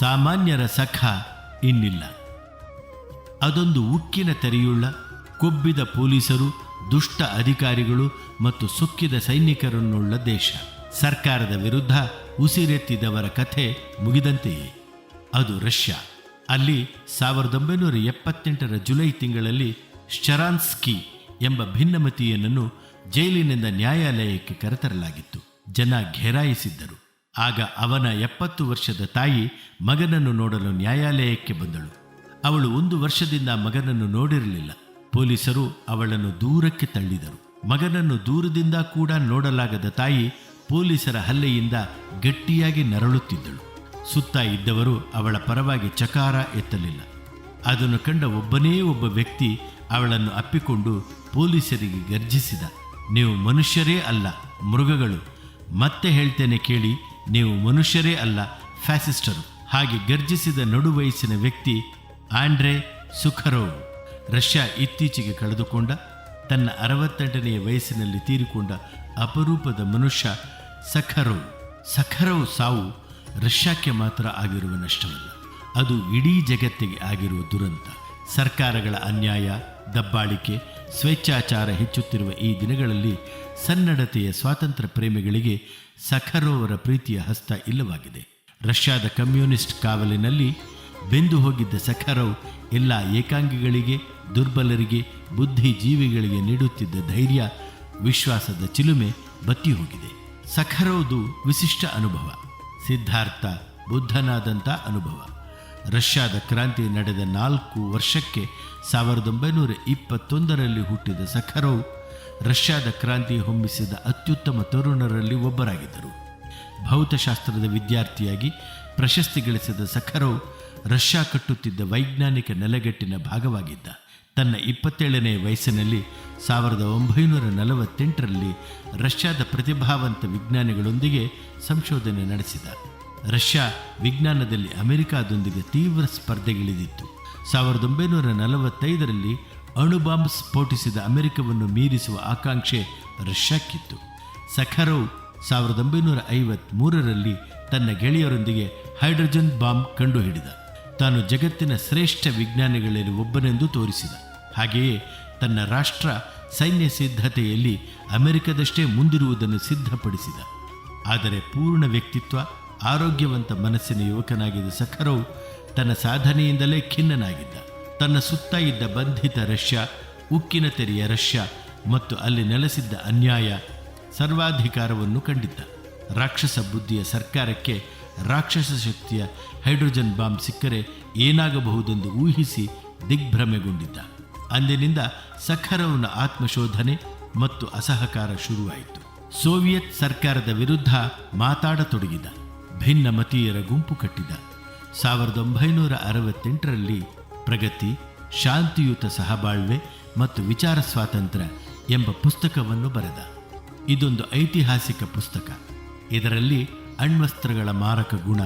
ಸಾಮಾನ್ಯರ ಸಖ ಇನ್ನಿಲ್ಲ. ಅದೊಂದು ಉಕ್ಕಿನ ತೆರೆಯುಳ್ಳ, ಕೊಬ್ಬಿದ ಪೊಲೀಸರು, ದುಷ್ಟ ಅಧಿಕಾರಿಗಳು ಮತ್ತು ಸುಕ್ಕಿದ ಸೈನಿಕರನ್ನುಳ್ಳ ದೇಶ. ಸರ್ಕಾರದ ವಿರುದ್ಧ ಉಸಿರೆತ್ತಿದವರ ಕಥೆ ಮುಗಿದಂತೆಯೇ. ಅದು ರಷ್ಯಾ. ಅಲ್ಲಿ ಸಾವಿರದ ಒಂಬೈನೂರ ಎಪ್ಪತ್ತೆಂಟರ ಜುಲೈ ತಿಂಗಳಲ್ಲಿ ಶರಾನ್ಸ್ಕಿ ಎಂಬ ಭಿನ್ನಮತೀಯನನ್ನು ಜೈಲಿನಿಂದ ನ್ಯಾಯಾಲಯಕ್ಕೆ ಕರೆತರಲಾಗಿತ್ತು. ಜನ ಘೇರಾಯಿಸಿದ್ದರು. ಆಗ ಅವನ ಎಪ್ಪತ್ತು ವರ್ಷದ ತಾಯಿ ಮಗನನ್ನು ನೋಡಲು ನ್ಯಾಯಾಲಯಕ್ಕೆ ಬಂದಳು. ಅವಳು ಒಂದು ವರ್ಷದಿಂದ ಮಗನನ್ನು ನೋಡಿರಲಿಲ್ಲ. ಪೊಲೀಸರು ಅವಳನ್ನು ದೂರಕ್ಕೆ ತಳ್ಳಿದರು. ಮಗನನ್ನು ದೂರದಿಂದ ಕೂಡ ನೋಡಲಾಗದ ತಾಯಿ ಪೊಲೀಸರ ಹಲ್ಲೆಯಿಂದ ಗಟ್ಟಿಯಾಗಿ ನರಳುತ್ತಿದ್ದಳು. ಸುತ್ತ ಇದ್ದವರು ಅವಳ ಪರವಾಗಿ ಚಕಾರ ಎತ್ತಲಿಲ್ಲ. ಅದನ್ನು ಕಂಡ ಒಬ್ಬನೇ ಒಬ್ಬ ವ್ಯಕ್ತಿ ಅವಳನ್ನು ಅಪ್ಪಿಕೊಂಡು ಪೊಲೀಸರಿಗೆ ಗರ್ಜಿಸಿದ. ನೀವು ಮನುಷ್ಯರೇ ಅಲ್ಲ, ಮೃಗಗಳು. ಮತ್ತೆ ಹೇಳ್ತೇನೆ ಕೇಳಿ ನೀವು ಮನುಷ್ಯರೇ ಅಲ್ಲ, ಫ್ಯಾಸಿಸ್ಟರು. ಹಾಗೆ ಗರ್ಜಿಸಿದ ನಡುವಯಸ್ಸಿನ ವ್ಯಕ್ತಿ ಆಂಡ್ರೆ ಸುಖರೋವ್. ರಷ್ಯಾ ಇತ್ತೀಚೆಗೆ ಕಳೆದುಕೊಂಡ, ತನ್ನ ಅರವತ್ತೆಂಟನೆಯ ವಯಸ್ಸಿನಲ್ಲಿ ತೀರಿಕೊಂಡ ಅಪರೂಪದ ಮನುಷ್ಯ ಸಖರೋವ್. ಸಖರೋವ್ ಸಾವು ರಷ್ಯಾಕ್ಕೆ ಮಾತ್ರ ಆಗಿರುವ ನಷ್ಟವಲ್ಲ ಅದು ಇಡೀ ಜಗತ್ತಿಗೆ ಆಗಿರುವ ದುರಂತ. ಸರ್ಕಾರಗಳ ಅನ್ಯಾಯ, ದಬ್ಬಾಳಿಕೆ ಸ್ವೇಚ್ಛಾಚಾರ ಹೆಚ್ಚುತ್ತಿರುವ ಈ ದಿನಗಳಲ್ಲಿ ಸನ್ನಡತೆಯ ಸ್ವಾತಂತ್ರ್ಯ ಪ್ರೇಮಿಗಳಿಗೆ ಸಖರೋವರ ಪ್ರೀತಿಯ ಹಸ್ತ ಇಲ್ಲವಾಗಿದೆ. ರಷ್ಯಾದ ಕಮ್ಯುನಿಸ್ಟ್ ಕಾವಲಿನಲ್ಲಿ ಬೆಂದು ಹೋಗಿದ್ದ ಸಖರವ್ ಎಲ್ಲ ಏಕಾಂಗಿಗಳಿಗೆ, ದುರ್ಬಲರಿಗೆ, ಬುದ್ಧಿಜೀವಿಗಳಿಗೆ ನೀಡುತ್ತಿದ್ದ ಧೈರ್ಯ, ವಿಶ್ವಾಸದ ಚಿಲುಮೆ ಬತ್ತಿ ಹೋಗಿದೆ. ಸಖರವ್ದು ವಿಶಿಷ್ಟ ಅನುಭವ, ಸಿದ್ಧಾರ್ಥ ಬುದ್ಧನಾದಂಥ ಅನುಭವ. ರಷ್ಯಾದ ಕ್ರಾಂತಿ ನಡೆದ ನಾಲ್ಕು ವರ್ಷಕ್ಕೆ ಸಾವಿರದ ಒಂಬೈನೂರ ಇಪ್ಪತ್ತೊಂದರಲ್ಲಿ ಹುಟ್ಟಿದ ಸಖರವ್ ರಷ್ಯಾದ ಕ್ರಾಂತಿ ಹೊಮ್ಮಿಸಿದ ಅತ್ಯುತ್ತಮ ತರುಣರಲ್ಲಿ ಒಬ್ಬರಾಗಿದ್ದರು. ಭೌತಶಾಸ್ತ್ರದ ವಿದ್ಯಾರ್ಥಿಯಾಗಿ ಪ್ರಶಸ್ತಿ ಗಳಿಸಿದ ಸಖರವ್ ರಷ್ಯಾ ಕಟ್ಟುತ್ತಿದ್ದ ವೈಜ್ಞಾನಿಕ ನೆಲೆಗಟ್ಟಿನ ಭಾಗವಾಗಿದ್ದ. ತನ್ನ ಇಪ್ಪತ್ತೇಳನೇ ವಯಸ್ಸಿನಲ್ಲಿ ಸಾವಿರದ ಒಂಬೈನೂರ ನಲವತ್ತೆಂಟರಲ್ಲಿ ರಷ್ಯಾದ ಪ್ರತಿಭಾವಂತ ವಿಜ್ಞಾನಿಗಳೊಂದಿಗೆ ಸಂಶೋಧನೆ ನಡೆಸಿದ. ರಷ್ಯಾ ವಿಜ್ಞಾನದಲ್ಲಿ ಅಮೆರಿಕಾದೊಂದಿಗೆ ತೀವ್ರ ಸ್ಪರ್ಧೆಗಿಳಿದಿತ್ತು. ಸಾವಿರದ ಒಂಬೈನೂರ ನಲವತ್ತೈದರಲ್ಲಿ ಅಣುಬಾಂಬ್ ಸ್ಫೋಟಿಸಿದ ಅಮೆರಿಕವನ್ನು ಮೀರಿಸುವ ಆಕಾಂಕ್ಷೆ ರಷ್ಯಾಕ್ಕಿತ್ತು. ಸಖರೋವ್ ಸಾವಿರದ ಒಂಬೈನೂರ ಐವತ್ಮೂರರಲ್ಲಿ ತನ್ನ ಗೆಳೆಯರೊಂದಿಗೆ ಹೈಡ್ರೋಜನ್ ಬಾಂಬ್ ಕಂಡುಹಿಡಿದ. ತಾನು ಜಗತ್ತಿನ ಶ್ರೇಷ್ಠ ವಿಜ್ಞಾನಿಗಳಲ್ಲಿ ಒಬ್ಬನೆಂದು ತೋರಿಸಿದ. ಹಾಗೆಯೇ ತನ್ನ ರಾಷ್ಟ್ರ ಸೈನ್ಯ ಸಿದ್ಧತೆಯಲ್ಲಿ ಅಮೆರಿಕದಷ್ಟೇ ಮುಂದಿರುವುದನ್ನು ಸಿದ್ಧಪಡಿಸಿದ. ಆದರೆ ಪೂರ್ಣ ವ್ಯಕ್ತಿತ್ವ ಆರೋಗ್ಯವಂತ ಮನಸ್ಸಿನ ಯುವಕನಾಗಿದ್ದ ಸಖರವ್ ತನ್ನ ಸಾಧನೆಯಿಂದಲೇ ಖಿನ್ನನಾಗಿದ್ದ. ತನ್ನ ಸುತ್ತ ಇದ್ದ ಬಂಧಿತ ರಷ್ಯಾ, ಉಕ್ಕಿನ ತೆರೆಯ ರಷ್ಯಾ ಮತ್ತು ಅಲ್ಲಿ ನೆಲೆಸಿದ್ದ ಅನ್ಯಾಯ ಸರ್ವಾಧಿಕಾರವನ್ನು ಕಂಡಿದ್ದ. ರಾಕ್ಷಸ ಬುದ್ಧಿಯ ಸರ್ಕಾರಕ್ಕೆ ರಾಕ್ಷಸ ಶಕ್ತಿಯ ಹೈಡ್ರೋಜನ್ ಬಾಂಬ್ ಸಿಕ್ಕರೆ ಏನಾಗಬಹುದೆಂದು ಊಹಿಸಿ ದಿಗ್ಭ್ರಮೆಗೊಂಡಿದ್ದ. ಅಂದಿನಿಂದ ಸಖರವ್ನ ಆತ್ಮಶೋಧನೆ ಮತ್ತು ಅಸಹಕಾರ ಶುರುವಾಯಿತು. ಸೋವಿಯತ್ ಸರ್ಕಾರದ ವಿರುದ್ಧ ಮಾತಾಡತೊಡಗಿದ. ಭಿನ್ನ ಮತೀಯರ ಗುಂಪು ಕಟ್ಟಿದ. ಸಾವಿರದ ಒಂಬೈನೂರ ಅರವತ್ತೆಂಟರಲ್ಲಿ ಪ್ರಗತಿ, ಶಾಂತಿಯುತ ಸಹಬಾಳ್ವೆ ಮತ್ತು ವಿಚಾರ ಸ್ವಾತಂತ್ರ್ಯ ಎಂಬ ಪುಸ್ತಕವನ್ನು ಬರೆದ. ಇದೊಂದು ಐತಿಹಾಸಿಕ ಪುಸ್ತಕ. ಇದರಲ್ಲಿ ಅಣ್ವಸ್ತ್ರಗಳ ಮಾರಕ ಗುಣ,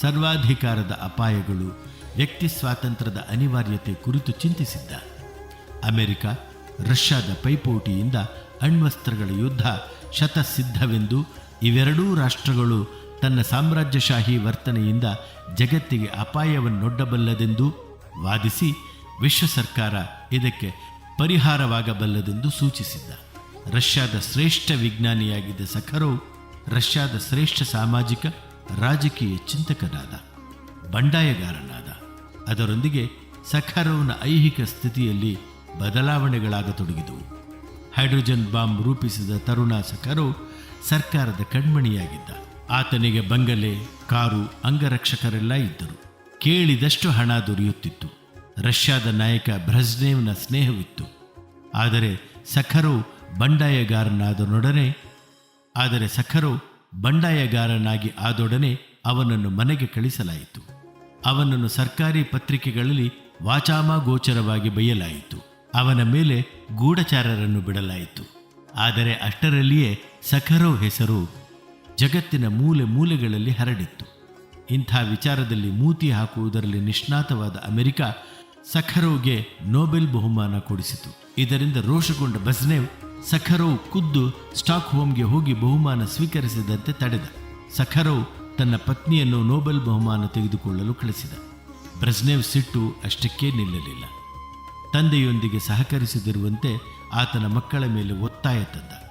ಸರ್ವಾಧಿಕಾರದ ಅಪಾಯಗಳು, ವ್ಯಕ್ತಿ ಸ್ವಾತಂತ್ರ್ಯದ ಅನಿವಾರ್ಯತೆ ಕುರಿತು ಚಿಂತಿಸಿದ್ದ. ಅಮೆರಿಕ, ರಷ್ಯಾದ ಪೈಪೋಟಿಯಿಂದ ಅಣ್ವಸ್ತ್ರಗಳ ಯುದ್ಧ ಶತಸಿದ್ಧವೆಂದು ಇವೆರಡೂ ರಾಷ್ಟ್ರಗಳು ತನ್ನ ಸಾಮ್ರಾಜ್ಯಶಾಹಿ ವರ್ತನೆಯಿಂದ ಜಗತ್ತಿಗೆ ಅಪಾಯವನ್ನೊಡ್ಡಬಲ್ಲದೆಂದು ವಾದಿಸಿ ವಿಶ್ವ ಸರ್ಕಾರ ಇದಕ್ಕೆ ಪರಿಹಾರವಾಗಬಲ್ಲದೆಂದು ಸೂಚಿಸಿದ್ದ. ರಷ್ಯಾದ ಶ್ರೇಷ್ಠ ವಿಜ್ಞಾನಿಯಾಗಿದ್ದ ಸಖರೋವ್ ರಷ್ಯಾದ ಶ್ರೇಷ್ಠ ಸಾಮಾಜಿಕ, ರಾಜಕೀಯ ಚಿಂತಕನಾದ, ಬಂಡಾಯಗಾರನಾದ. ಅದರೊಂದಿಗೆ ಸಖರೋವ್ನ ಐಹಿಕ ಸ್ಥಿತಿಯಲ್ಲಿ ಬದಲಾವಣೆಗಳಾಗತೊಡಗಿದವು. ಹೈಡ್ರೋಜನ್ ಬಾಂಬ್ ರೂಪಿಸಿದ ತರುಣ ಸಖರೋವ್ ಸರ್ಕಾರದ ಕಣ್ಮಣಿಯಾಗಿದ್ದ. ಆತನಿಗೆ ಬಂಗಲೆ, ಕಾರು, ಅಂಗರಕ್ಷಕರೆಲ್ಲ ಇದ್ದರು. ಕೇಳಿದಷ್ಟು ಹಣ ದೊರೆಯುತ್ತಿತ್ತು. ರಷ್ಯಾದ ನಾಯಕ ಬ್ರಜ್ನೇವ್ನ ಸ್ನೇಹವಿತ್ತು. ಆದರೆ ಸಖರು ಬಂಡಾಯಗಾರನಾದನೊಡನೆ, ಆದರೆ ಸಖರು ಬಂಡಾಯಗಾರನಾಗಿ ಆದೊಡನೆ ಅವನನ್ನು ಮನೆಗೆ ಕಳಿಸಲಾಯಿತು. ಅವನನ್ನು ಸರ್ಕಾರಿ ಪತ್ರಿಕೆಗಳಲ್ಲಿ ವಾಚಾಮಗೋಚರವಾಗಿ ಬಯ್ಯಲಾಯಿತು ಅವನ ಮೇಲೆ ಗೂಢಚಾರರನ್ನು ಬಿಡಲಾಯಿತು. ಆದರೆ ಅಷ್ಟರಲ್ಲಿಯೇ ಸಖರೋ ಹೆಸರು ಜಗತ್ತಿನ ಮೂಲೆ ಮೂಲೆಗಳಲ್ಲಿ ಹರಡಿತ್ತು. ಇಂಥ ವಿಚಾರದಲ್ಲಿ ಮೂತಿ ಹಾಕುವುದರಲ್ಲಿ ನಿಷ್ಣಾತವಾದ ಅಮೆರಿಕ ಸಖರೋವ್ಗೆ ನೋಬೆಲ್ ಬಹುಮಾನ ಕೊಡಿಸಿತು. ಇದರಿಂದ ರೋಷಗೊಂಡ ಬಸ್ನೇವ್ ಸಖರೋವ್ ಖುದ್ದು ಸ್ಟಾಕ್ ಹೋಮ್ಗೆ ಹೋಗಿ ಬಹುಮಾನ ಸ್ವೀಕರಿಸಿದಂತೆ ತಡೆದ. ಸಖರೋವ್ ತನ್ನ ಪತ್ನಿಯನ್ನು ನೋಬೆಲ್ ಬಹುಮಾನ ತೆಗೆದುಕೊಳ್ಳಲು ಕಳಿಸಿದ. ಬ್ರಜ್ನೇವ್ ಸಿಟ್ಟು ಅಷ್ಟಕ್ಕೇ ನಿಲ್ಲಲಿಲ್ಲ. ತಂದೆಯೊಂದಿಗೆ ಸಹಕರಿಸದಿರುವಂತೆ ಆತನ ಮಕ್ಕಳ ಮೇಲೆ ಒತ್ತಾಯ ತಂದ.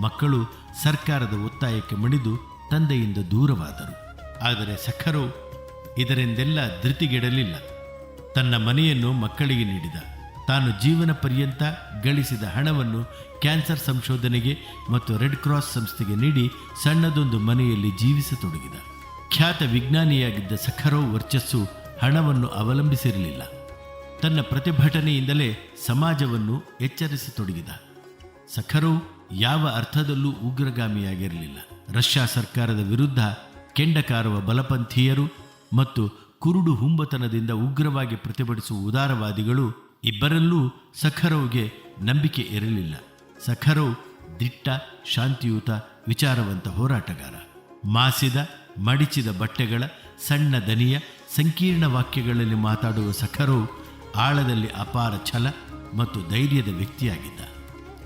ಮಕ್ಕಳು ಸರ್ಕಾರದ ಒತ್ತಾಯಕ್ಕೆ ಮಣಿದು ತಂದೆಯಿಂದ ದೂರವಾದರು. ಆದರೆ ಸಖರು ಇದರಿಂದೆಲ್ಲ ಧೃತಿಗೆಡಲಿಲ್ಲ. ತನ್ನ ಮನೆಯನ್ನು ಮಕ್ಕಳಿಗೆ ನೀಡಿದ. ತಾನು ಜೀವನ ಪರ್ಯಂತ ಗಳಿಸಿದ ಹಣವನ್ನು ಕ್ಯಾನ್ಸರ್ ಸಂಶೋಧನೆಗೆ ಮತ್ತು ರೆಡ್ ಕ್ರಾಸ್ ಸಂಸ್ಥೆಗೆ ನೀಡಿ ಸಣ್ಣದೊಂದು ಮನೆಯಲ್ಲಿ ಜೀವಿಸತೊಡಗಿದ. ಖ್ಯಾತ ವಿಜ್ಞಾನಿಯಾಗಿದ್ದ ಸಖರೋ ವರ್ಚಸ್ಸು ಹಣವನ್ನು ಅವಲಂಬಿಸಿರಲಿಲ್ಲ. ತನ್ನ ಪ್ರತಿಭಟನೆಯಿಂದಲೇ ಸಮಾಜವನ್ನು ಎಚ್ಚರಿಸತೊಡಗಿದ. ಸಖರೋವ್ ಯಾವ ಅರ್ಥದಲ್ಲೂ ಉಗ್ರಗಾಮಿಯಾಗಿರಲಿಲ್ಲ. ರಷ್ಯಾ ಸರ್ಕಾರದ ವಿರುದ್ಧ ಕೆಂಡಕಾರುವ ಬಲಪಂಥೀಯರು ಮತ್ತು ಕುರುಡು ಹುಂಬತನದಿಂದ ಉಗ್ರವಾಗಿ ಪ್ರತಿಭಟಿಸುವ ಉದಾರವಾದಿಗಳು ಇಬ್ಬರಲ್ಲೂ ಸಖರವ್ಗೆ ನಂಬಿಕೆ ಇರಲಿಲ್ಲ. ಸಖರವ್ ದಿಟ್ಟ, ಶಾಂತಿಯುತ, ವಿಚಾರವಂತ ಹೋರಾಟಗಾರ. ಮಾಸಿದ, ಮಡಿಚಿದ ಬಟ್ಟೆಗಳ, ಸಣ್ಣ ದನಿಯ, ಸಂಕೀರ್ಣ ವಾಕ್ಯಗಳಲ್ಲಿ ಮಾತಾಡುವ ಸಖರವ್ ಆಳದಲ್ಲಿ ಅಪಾರ ಛಲ ಮತ್ತು ಧೈರ್ಯದ ವ್ಯಕ್ತಿಯಾಗಿದ್ದ.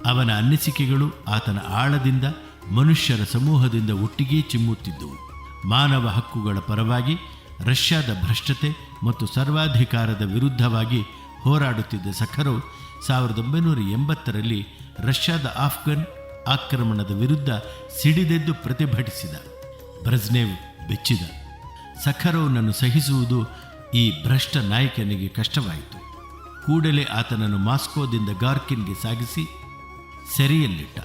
ಅವನ ಅನ್ನಿಸಿಕೆಗಳು ಆತನ ಆಳದಿಂದ ಮನುಷ್ಯರ ಸಮೂಹದಿಂದ ಒಟ್ಟಿಗೆ ಚಿಮ್ಮುತ್ತಿದ್ದವು. ಮಾನವ ಹಕ್ಕುಗಳ ಪರವಾಗಿ ರಷ್ಯಾದ ಭ್ರಷ್ಟತೆ ಮತ್ತು ಸರ್ವಾಧಿಕಾರದ ವಿರುದ್ಧವಾಗಿ ಹೋರಾಡುತ್ತಿದ್ದ ಸಖರೋ ಸಾವಿರದ ಒಂಬೈನೂರ ಎಂಬತ್ತರಲ್ಲಿ ರಷ್ಯಾದ ಆಫ್ಘನ್ ಆಕ್ರಮಣದ ವಿರುದ್ಧ ಸಿಡಿದೆದ್ದು ಪ್ರತಿಭಟಿಸಿದ. ಬ್ರಜ್ನೇವ್ ಬೆಚ್ಚಿದ. ಸಖರೋನನ್ನು ಸಹಿಸುವುದು ಈ ಭ್ರಷ್ಟ ನಾಯಕನಿಗೆ ಕಷ್ಟವಾಯಿತು. ಕೂಡಲೇ ಆತನನ್ನು ಮಾಸ್ಕೋದಿಂದ ಗಾರ್ಕಿನ್ಗೆ ಸಾಗಿಸಿ ಸೆರೆಯಲ್ಲಿಟ್ಟ.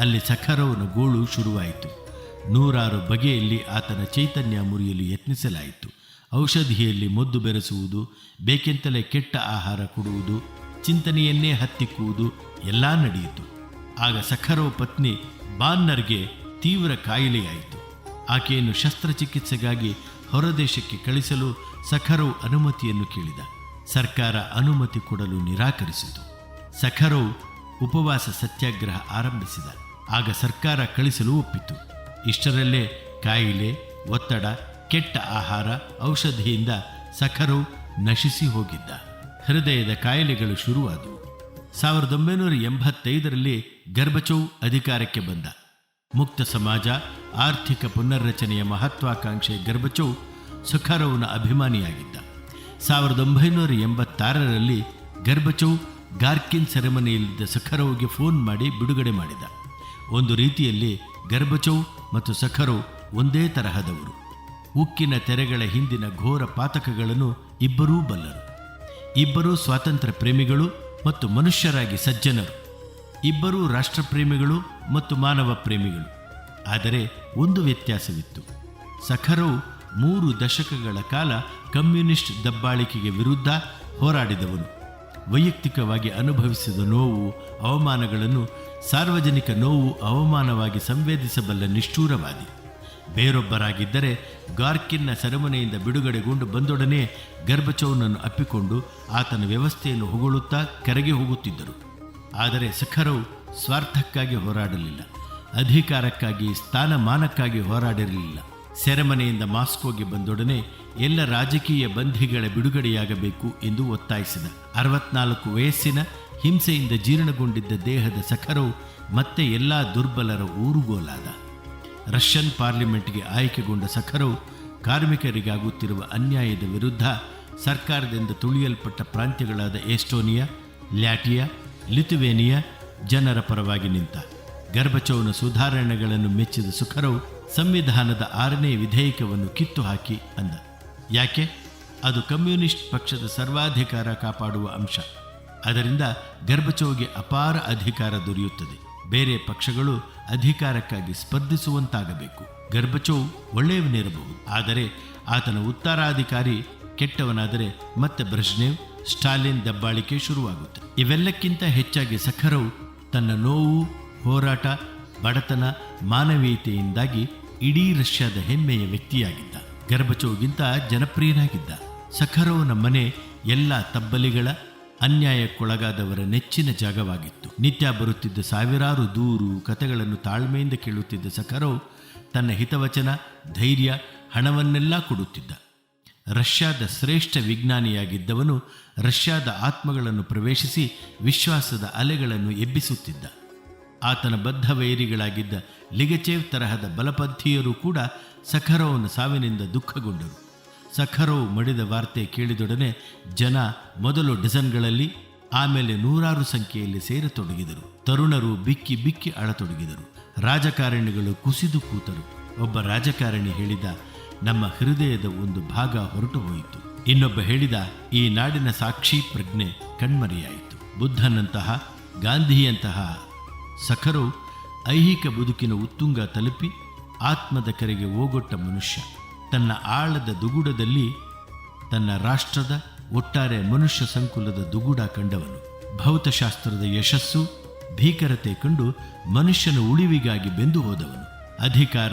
ಅಲ್ಲಿ ಸಖರವನ ಗೋಳು ಶುರುವಾಯಿತು. ನೂರಾರು ಬಗೆಯಲ್ಲಿ ಆತನ ಚೈತನ್ಯ ಮುರಿಯಲು ಯತ್ನಿಸಲಾಯಿತು. ಔಷಧಿಯಲ್ಲಿ ಮದ್ದು ಬೆರೆಸುವುದು, ಬೇಕೆಂತಲೇ ಕೆಟ್ಟ ಆಹಾರ ಕೊಡುವುದು, ಚಿಂತನೆಯನ್ನೇ ಹತ್ತಿಕ್ಕುವುದು ಎಲ್ಲ ನಡೆಯಿತು. ಆಗ ಸಖರೋ ಪತ್ನಿ ಬಾನ್ನರ್ಗೆ ತೀವ್ರ ಕಾಯಿಲೆಯಾಯಿತು. ಆಕೆಯನ್ನು ಶಸ್ತ್ರಚಿಕಿತ್ಸೆಗಾಗಿ ಹೊರದೇಶಕ್ಕೆ ಕಳಿಸಲು ಸಖರವ್ ಅನುಮತಿಯನ್ನು ಕೇಳಿದ. ಸರ್ಕಾರ ಅನುಮತಿ ಕೊಡಲು ನಿರಾಕರಿಸಿತು. ಸಖರೋವ್ ಉಪವಾಸ ಸತ್ಯಾಗ್ರಹ ಆರಂಭಿಸಿದ. ಆಗ ಸರ್ಕಾರ ಕಳಿಸಲು ಒಪ್ಪಿತು. ಇಷ್ಟರಲ್ಲೇ ಕಾಯಿಲೆ, ಒತ್ತಡ, ಕೆಟ್ಟ ಆಹಾರ, ಔಷಧಿಯಿಂದ ಸಖರು ನಶಿಸಿ ಹೋಗಿದ್ದ. ಹೃದಯದ ಕಾಯಿಲೆಗಳು ಶುರುವಾದವು. ಸಾವಿರದ ಒಂಬೈನೂರ ಎಂಬತ್ತೈದರಲ್ಲಿ ಗರ್ಭಚೌ ಅಧಿಕಾರಕ್ಕೆ ಬಂದ. ಮುಕ್ತ ಸಮಾಜ, ಆರ್ಥಿಕ ಪುನರ್ರಚನೆಯ ಮಹತ್ವಾಕಾಂಕ್ಷೆ ಗರ್ಭಚೌ ಸುಖರವನ ಅಭಿಮಾನಿಯಾಗಿದ್ದ. ಸಾವಿರದ ಒಂಬೈನೂರ ಎಂಬತ್ತಾರರಲ್ಲಿ ಗರ್ಬಚೌ ಗಾರ್ಕಿನ್ ಸೆರೆಮನೆಯಲ್ಲಿದ್ದ ಸಖರವ್ಗೆ ಫೋನ್ ಮಾಡಿ ಬಿಡುಗಡೆ ಮಾಡಿದ. ಒಂದು ರೀತಿಯಲ್ಲಿ ಗರ್ಭಚೌ ಮತ್ತು ಸಖರವ್ ಒಂದೇ ತರಹದವರು. ಉಕ್ಕಿನ ತೆರೆಗಳ ಹಿಂದಿನ ಘೋರ ಪಾತಕಗಳನ್ನು ಇಬ್ಬರೂ ಬಲ್ಲರು. ಇಬ್ಬರೂ ಸ್ವಾತಂತ್ರ್ಯ ಪ್ರೇಮಿಗಳು ಮತ್ತು ಮನುಷ್ಯರಾಗಿ ಸಜ್ಜನರು. ಇಬ್ಬರೂ ರಾಷ್ಟ್ರಪ್ರೇಮಿಗಳು ಮತ್ತು ಮಾನವ ಪ್ರೇಮಿಗಳು. ಆದರೆ ಒಂದು ವ್ಯತ್ಯಾಸವಿತ್ತು. ಸಖರವ್ ಮೂರು ದಶಕಗಳ ಕಾಲ ಕಮ್ಯುನಿಸ್ಟ್ ದಬ್ಬಾಳಿಕೆಗೆ ವಿರುದ್ಧ ಹೋರಾಡಿದವನು. ವೈಯಕ್ತಿಕವಾಗಿ ಅನುಭವಿಸಿದ ನೋವು, ಅವಮಾನಗಳನ್ನು, ಸಾರ್ವಜನಿಕ ನೋವು, ಅವಮಾನವಾಗಿ ಸಂವೇದಿಸಬಲ್ಲ ನಿಷ್ಠೂರವಾದಿ. ಬೇರೊಬ್ಬರಾಗಿದ್ದರೆ ಗಾರ್ಕಿನ್ನ ಸೆರೆಮನೆಯಿಂದ ಬಿಡುಗಡೆಗೊಂಡು ಬಂದೊಡನೆ ಗರ್ಭಚೌನನ್ನು ಅಪ್ಪಿಕೊಂಡು ಆತನ ವ್ಯವಸ್ಥೆಯನ್ನು ಹೊಗಳುತ್ತಾ ಕೆರೆಗೆ ಹೋಗುತ್ತಿದ್ದರು. ಆದರೆ ಸಖರವು ಸ್ವಾರ್ಥಕ್ಕಾಗಿ ಹೋರಾಡಲಿಲ್ಲ. ಅಧಿಕಾರಕ್ಕಾಗಿ, ಸ್ಥಾನಮಾನಕ್ಕಾಗಿ ಹೋರಾಡಿರಲಿಲ್ಲ. ಸೆರೆಮನೆಯಿಂದ ಮಾಸ್ಕೋಗೆ ಬಂದೊಡನೆ ಎಲ್ಲ ರಾಜಕೀಯ ಬಂಧಿಗಳ ಬಿಡುಗಡೆಯಾಗಬೇಕು ಎಂದು ಒತ್ತಾಯಿಸಿದ. ಅರವತ್ನಾಲ್ಕು ವಯಸ್ಸಿನ ಹಿಂಸೆಯಿಂದ ಜೀರ್ಣಗೊಂಡಿದ್ದ ದೇಹದ ಸಖರವು ಮತ್ತೆ ಎಲ್ಲ ದುರ್ಬಲರ ಊರುಗೋಲಾದ. ರಷ್ಯನ್ ಪಾರ್ಲಿಮೆಂಟ್ಗೆ ಆಯ್ಕೆಗೊಂಡ ಸಖರವು ಕಾರ್ಮಿಕರಿಗಾಗುತ್ತಿರುವ ಅನ್ಯಾಯದ ವಿರುದ್ಧ ಸರ್ಕಾರದಿಂದ ತುಳಿಯಲ್ಪಟ್ಟ ಪ್ರಾಂತ್ಯಗಳಾದ ಎಸ್ಟೋನಿಯಾ, ಲ್ಯಾಟಿಯಾ, ಲಿಥುವೇನಿಯಾ ಜನರ ಪರವಾಗಿ ನಿಂತ. ಗರ್ಭಚೌನ ಸುಧಾರಣೆಗಳನ್ನು ಮೆಚ್ಚಿದ ಸುಖರವ್ ಸಂವಿಧಾನದ ಆರನೇ ವಿಧೇಯಕವನ್ನು ಕಿತ್ತು ಹಾಕಿ ಅಂದ. ಯಾಕೆ? ಅದು ಕಮ್ಯುನಿಸ್ಟ್ ಪಕ್ಷದ ಸರ್ವಾಧಿಕಾರ ಕಾಪಾಡುವ ಅಂಶ. ಅದರಿಂದ ಗರ್ಭಚೌಗೆ ಅಪಾರ ಅಧಿಕಾರ ದೊರೆಯುತ್ತದೆ. ಬೇರೆ ಪಕ್ಷಗಳು ಅಧಿಕಾರಕ್ಕಾಗಿ ಸ್ಪರ್ಧಿಸುವಂತಾಗಬೇಕು. ಗರ್ಭಚೌ ಒಳ್ಳೆಯವನಿರಬಹುದು. ಆದರೆ ಆತನ ಉತ್ತರಾಧಿಕಾರಿ ಕೆಟ್ಟವನಾದರೆ ಮತ್ತೆ ಬ್ರಜ್ನೇವ್, ಸ್ಟಾಲಿನ್ ದಬ್ಬಾಳಿಕೆ ಶುರುವಾಗುತ್ತೆ. ಇವೆಲ್ಲಕ್ಕಿಂತ ಹೆಚ್ಚಾಗಿ ಸಖರವ್ ತನ್ನ ನೋವು, ಹೋರಾಟ ಬಡತನ ಮಾನವೀಯತೆಯಿಂದಾಗಿ ಇಡೀ ರಷ್ಯಾದ ಹೆಮ್ಮೆಯ ವ್ಯಕ್ತಿಯಾಗಿದ್ದ. ಗರ್ಭಚೋಗಿಂತ ಜನಪ್ರಿಯನಾಗಿದ್ದ. ಸಖರೋವ್ನ ಮನೆ ಎಲ್ಲ ತಬ್ಬಲಿಗಳ ಅನ್ಯಾಯಕ್ಕೊಳಗಾದವರ ನೆಚ್ಚಿನ ಜಾಗವಾಗಿತ್ತು. ನಿತ್ಯ ಬರುತ್ತಿದ್ದ ಸಾವಿರಾರು ದೂರು ಕಥೆಗಳನ್ನು ತಾಳ್ಮೆಯಿಂದ ಕೇಳುತ್ತಿದ್ದ ಸಖರೋವ್ ತನ್ನ ಹಿತವಚನ, ಧೈರ್ಯ, ಹಣವನ್ನೆಲ್ಲ ಕೊಡುತ್ತಿದ್ದ. ರಷ್ಯಾದ ಶ್ರೇಷ್ಠ ವಿಜ್ಞಾನಿಯಾಗಿದ್ದವನು ರಷ್ಯಾದ ಆತ್ಮಗಳನ್ನು ಪ್ರವೇಶಿಸಿ ವಿಶ್ವಾಸದ ಅಲೆಗಳನ್ನು ಎಬ್ಬಿಸುತ್ತಿದ್ದ. ಆತನ ಬದ್ಧ ವೈರಿಗಳಾಗಿದ್ದ ಲಿಗಚೇವ್ ತರಹದ ಬಲಪಂಥೀಯರು ಕೂಡ ಸಖರೋವನ ಸಾವಿನಿಂದ ದುಃಖಗೊಂಡರು. ಸಖರೋವ್ ಮಡಿದ ವಾರ್ತೆ ಕೇಳಿದೊಡನೆ ಜನ ಮೊದಲು ಡಜನ್ಗಳಲ್ಲಿ, ಆಮೇಲೆ ನೂರಾರು ಸಂಖ್ಯೆಯಲ್ಲಿ ಸೇರತೊಡಗಿದರು. ತರುಣರು ಬಿಕ್ಕಿ ಬಿಕ್ಕಿ ಅಳತೊಡಗಿದರು. ರಾಜಕಾರಣಿಗಳು ಕುಸಿದು ಕೂತರು. ಒಬ್ಬ ರಾಜಕಾರಣಿ ಹೇಳಿದ, ನಮ್ಮ ಹೃದಯದ ಒಂದು ಭಾಗ ಹೊರಟು ಹೋಯಿತು. ಇನ್ನೊಬ್ಬ ಹೇಳಿದ, ಈ ನಾಡಿನ ಸಾಕ್ಷಿ ಪ್ರಜ್ಞೆ ಕಣ್ಮರೆಯಾಯಿತು. ಬುದ್ಧನಂತಹ, ಗಾಂಧಿಯಂತಹ ಸಖರು ಐಹಿಕ ಬದುಕಿನ ಉತ್ತುಂಗ ತಲುಪಿ ಆತ್ಮದ ಕರೆಗೆ ಓಗೊಟ್ಟ ಮನುಷ್ಯ. ತನ್ನ ಆಳದ ದುಗುಡದಲ್ಲಿ ತನ್ನ ರಾಷ್ಟ್ರದ ಒಟ್ಟಾರೆ ಮನುಷ್ಯ ಸಂಕುಲದ ದುಗುಡ ಕಂಡವನು. ಭೌತಶಾಸ್ತ್ರದ ಯಶಸ್ಸು ಭೀಕರತೆ ಕಂಡು ಮನುಷ್ಯನ ಉಳಿವಿಗಾಗಿ ಬೆಂದು ಹೋದವನು. ಅಧಿಕಾರ,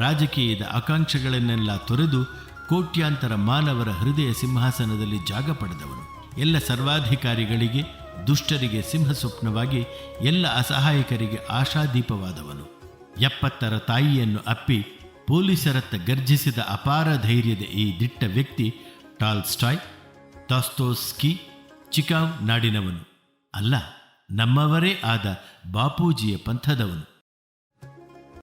ರಾಜಕೀಯದ ಆಕಾಂಕ್ಷೆಗಳನ್ನೆಲ್ಲ ತೊರೆದು ಕೋಟ್ಯಾಂತರ ಮಾನವರ ಹೃದಯ ಸಿಂಹಾಸನದಲ್ಲಿ ಜಾಗ ಪಡೆದವನು. ಎಲ್ಲ ಸರ್ವಾಧಿಕಾರಿಗಳಿಗೆ ದುಷ್ಟರಿಗೆ ಸಿಂಹಸ್ವಪ್ನವಾಗಿ ಎಲ್ಲ ಅಸಹಾಯಕರಿಗೆ ಆಶಾದೀಪವಾದವನು. ಎಪ್ಪತ್ತರ ತಾಯಿಯನ್ನು ಅಪ್ಪಿ ಪೊಲೀಸರತ್ತ ಗರ್ಜಿಸಿದ ಅಪಾರ ಧೈರ್ಯದ ಈ ದಿಟ್ಟ ವ್ಯಕ್ತಿ ಟಾಲ್ಸ್ಟಾಯ್ ತಾಸ್ತೋಸ್ಕಿ ಚಿಕಾವ್ ನಾಡಿನವನು. ಅಲ್ಲ, ನಮ್ಮವರೇ ಆದ ಬಾಪೂಜಿಯ ಪಂಥದವನು.